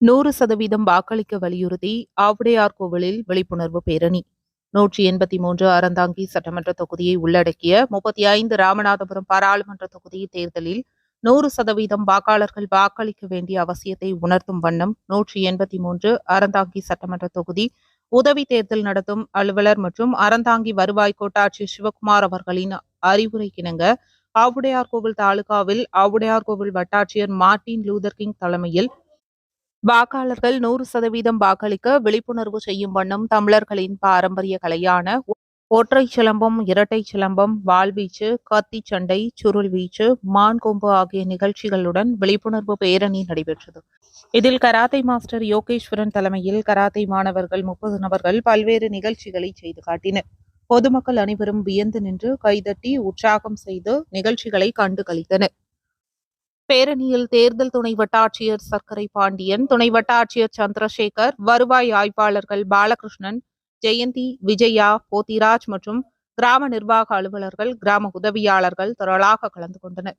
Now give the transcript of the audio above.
நூறு சதவீதம் வாக்களிக்க வலியுறுத்தி ஆவுடையார் கோவிலில் விழிப்புணர்வு பேரணி. நூற்றி எண்பத்தி மூன்று அறந்தாங்கி சட்டமன்ற தொகுதியை உள்ளடக்கிய முப்பத்தி ஐந்து ராமநாதபுரம் பாராளுமன்ற தொகுதி தேர்தலில் நூறு சதவீதம் வாக்காளர்கள் வாக்களிக்க வேண்டிய அவசியத்தை உணர்த்தும் வண்ணம் நூற்றி எண்பத்தி மூன்று அறந்தாங்கி சட்டமன்ற தொகுதி உதவி தேர்தல் நடத்தும் அலுவலர் மற்றும் அறந்தாங்கி வருவாய் கோட்டாட்சி சிவகுமார் அவர்களின் அறிவுரைக்கிணங்க ஆவுடையார் கோவில் தாலுகாவில் ஆவுடையார் கோவில் வட்டாட்சியர் மார்ட்டின் லூதர் கிங் தலைமையில் வாக்காளர்கள் நூறு சதவீதம் வாக்களிக்க விழிப்புணர்வு செய்யும் வண்ணம் தமிழர்களின் பாரம்பரிய கலையான ஒற்றை சிலம்பம் இரட்டை சிலம்பம் வாள்வீச்சு கத்தி சண்டை சுருள் வீச்சு மான் கொம்பு ஆகிய நிகழ்ச்சிகளுடன் விழிப்புணர்வு பேரணி நடைபெற்றது. இதில் கராத்தை மாஸ்டர் யோகேஸ்வரன் தலைமையில் கராத்தை மாணவர்கள் முப்பது நபர்கள் பல்வேறு நிகழ்ச்சிகளை செய்து காட்டினர். பொதுமக்கள் அனைவரும் வியந்து நின்று கைதட்டி உற்சாகம் செய்து நிகழ்ச்சிகளை கண்டு களித்தனர். பேரணியில் தேர்தல் துணை வட்டாட்சியர் சர்க்கரை பாண்டியன் துணை வட்டாட்சியர் சந்திரசேகர் வருவாய் ஆய்வாளர்கள் பாலகிருஷ்ணன் ஜெயந்தி விஜயா போத்திராஜ் மற்றும் கிராம நிர்வாக அலுவலர்கள் கிராம உதவியாளர்கள் திரளாக கலந்து கொண்டனர்.